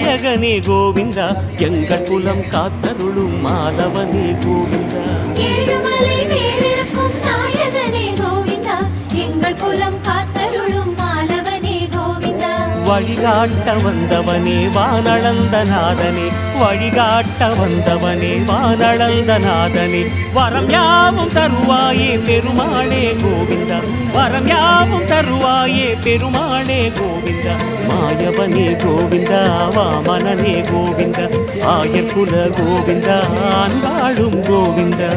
நாயகனே கோவிந்தா எங்கள் குலம் காத்தருளும் மாதவனே கோவிந்தா. வழிகாட்ட வந்தவனே வானளந்த நாதனே வழிகாட்ட வந்தவனே வானளந்த நாதனே. வரம் யாவும் தருவாயே பெருமாளே கோவிந்தா. வரம் யாவும் தருவாயே பெருமாளே கோவிந்தா. மாயவனே கோவிந்தா வாமனனே கோவிந்தா. ஆயர் குல கோவிந்தா அன்பாளும் கோவிந்தா.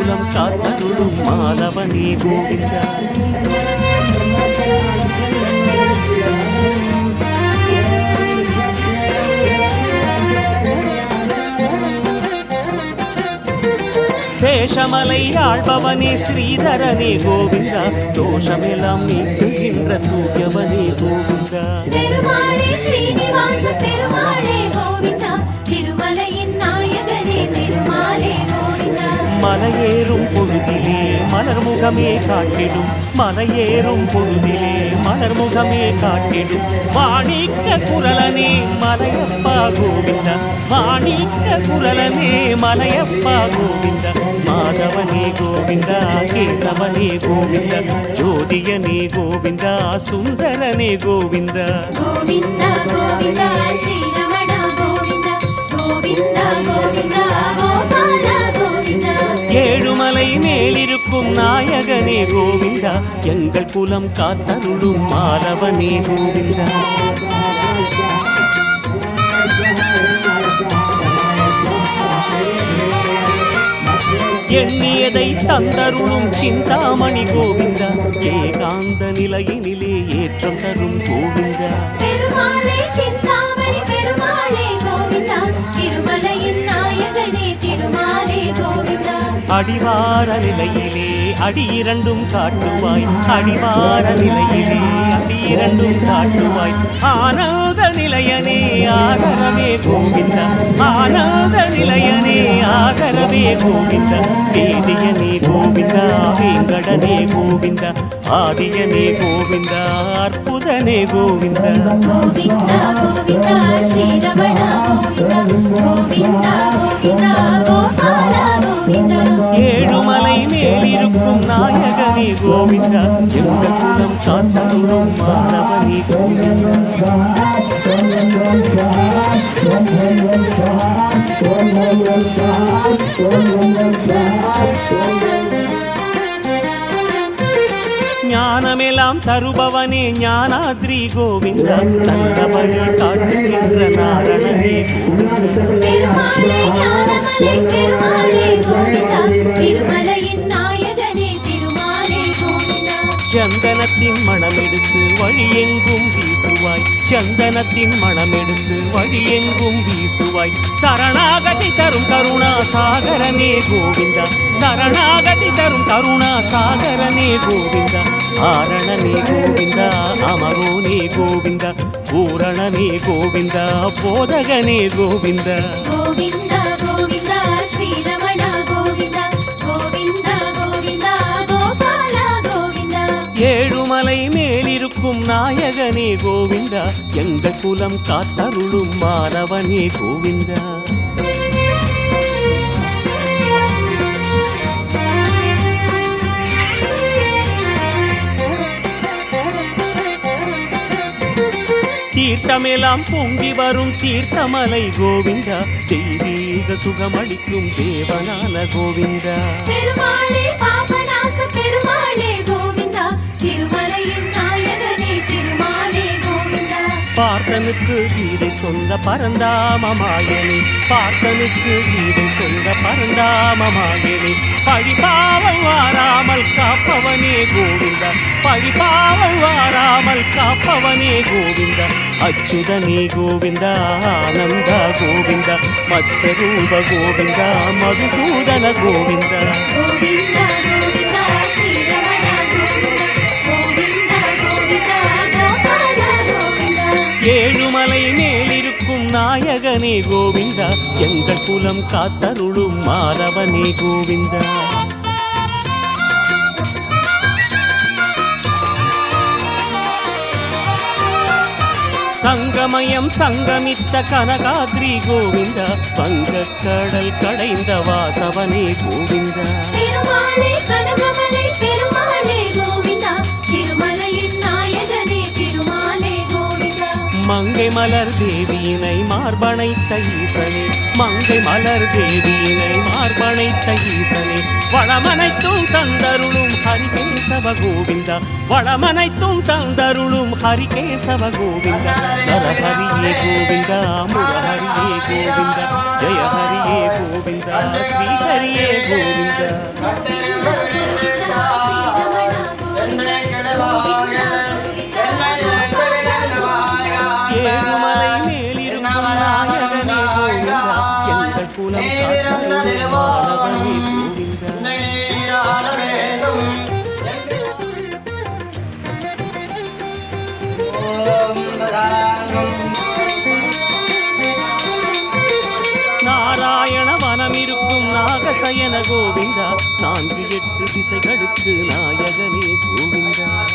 மூலம் குலம் காத்தருளும் மாலவனே கோவிந்தா. சேஷமலை ஆழ்பவனே ஸ்ரீதரனே கோவிந்தா. தோஷமெல்லாம் நீக்குகின்ற தூயவனே கோவிந்தா. பொழுதிலே மலர் முகமே காட்டிடும் மலையேறும் பொழுதிலே மலர் முகமே காட்டிடும் மாணிக்க குரலனே மலையப்பா கோவிந்தா மாணிக்க குரலனே மலையப்பா கோவிந்தா மாதவனே கோவிந்தா கேசவனே கோவிந்தா ஜோதியனே கோவிந்தா சுந்தரனே கோவிந்தா கோவிந்தா கோவிந்தா ஸ்ரீரமண கோவிந்தா கோவிந்தா கோவிந்தா கோபாலா கோவிந்தா மலை மேலிருக்கும் நாயகனே கோவிந்தா எங்கள் குலம் காத்தருளும் மாலவனே கோவிந்தா. எண்ணியதை தந்தருளும் சிந்தாமணி கோவிந்தா ஏகாந்த நிலையினிலே ஏற்றம் தரும் கோவிந்தா திருமலையின் நாயகனே திருமாலே கோவிந்தா. அடிவார நிலையிலே அடி இரண்டும் காட்டுவாய். அடிவார நிலையிலே அடி இரண்டும் காட்டுவாய். ஆனந்த நிலையனே ஆகரவே கோவிந்த. ஆனந்த நிலையனே ஆகரவே கோவிந்த. வேதியனே கோவிந்தா வேங்கடனே கோவிந்த. ஆதியனே கோவிந்த அற்புதனே கோவிந்த. கோவிந்தா கோவிந்தா ஸ்ரீரமண கோவிந்தா. கோவிந்தா கோவிந்தா கோபாலா கோவிந்தா ஏழுமலை மேலிருக்கும் நாயகனே கோவிந்தா எந்த குலம் காத்தருளும் மாணவனே கோவிந்தா. ஞானமெல்லாம் தருபவனே ஞானாத்ரி கோவிந்தா நல்ல வழி காட்டுகின்ற நாரணனே. சந்தனத்தின் மணமெடுத்து வழியெங்கும் வீசுவாய். சந்தனத்தின் மணமெடுத்து வழியெங்கும் வீசுவாய். சரணாகதி தரும் கருணா சாகரனே கோவிந்தா. சரணாகதி தரும் கருணா சாகரனே கோவிந்தா. ஆரணனே கோவிந்தா அமரோனே கோவிந்தா. பூரணனே கோவிந்தா போதகனே கோவிந்தா கோவிந்தா. நாயகனே கோவிந்தா எங்கள் குலம் காத்தருளும் மாணவனே கோவிந்தா. தீர்த்தமெல்லாம் பொங்கி வரும் தீர்த்தமலை கோவிந்தா தெய்வீக சுகமளிக்கும் தேவனான கோவிந்தா. பெருமாளே பாபநாச பெருமாளே பார்த்தனுக்கு இது சொந்த பரந்தாமமாயனி பார்த்தனுக்கு இது சொந்த பரந்தாமமாயனி பழிபாவம் வாராமல் காப்பவனே கோவிந்த பழிபாவம் வாராமல் காப்பவனே கோவிந்த அச்சுதனே கோவிந்த ஆனந்த கோவிந்த மச்சரூப கோவிந்த மதுசூதன கோவிந்த கோவிந்த நாயகனே கோவிந்தா எங்கள் குலம் காத்தருளும் மாதவனே கோவிந்தா. சங்கமயம் சங்கமித்த கனகாத்ரி கோவிந்தா வங்கக்கடல் கடைந்த வாசவனே கோவிந்தா. மங்கை மலர் தேவியினை மார்பனைத்த ஈசனே. மங்கை மலர் தேவியினை மார்பனைத்த ஈசனே. வளமனைத்தும் தந்தருளும் ஹரிகேசவ கோவிந்தா. வளமனைத்தும் தந்தருளும் ஹரிகேசவ கோவிந்தா. நரஹரியே கோவிந்தா முரஹரியே கோவிந்தா. ஜெய ஹரியே கோவிந்தா ஸ்ரீஹரியே கோவிந்தா. நாகசயன கோவிந்தா. நான்கு எட்டு திசைகளுக்கு நாயகனே கோவிந்தா.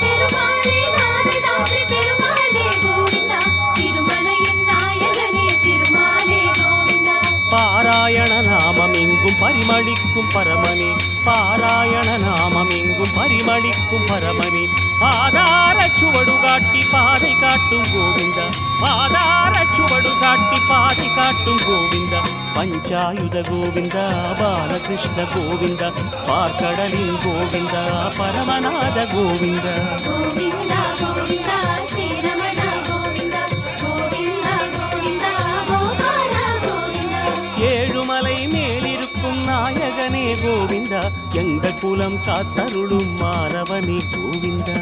பாராயண நாமம் எங்கும் பரிமளிக்கும் பரமனே. பாராயண நாமம் எங்கும் பரிமளிக்கும் பரமனே. பாதார சுவடு காட்டி பாதை காட்டும் கோவிந்தா. பாதார சுவடு காட்டி பாதை காட்டும் கோவிந்தா. பஞ்சாயுத கோவிந்தா பாலகிருஷ்ண கோவிந்தா பார்க்கடலின் கோவிந்தா பரமநாத கோவிந்தா. கோவிந்தா கோவிந்தா ஸ்ரீரமண ஏழுமலை மேலிருக்கும் நாயகனே கோவிந்தா. எங்கள் குலம் காத்தருளும் மாணவனே கோவிந்தா.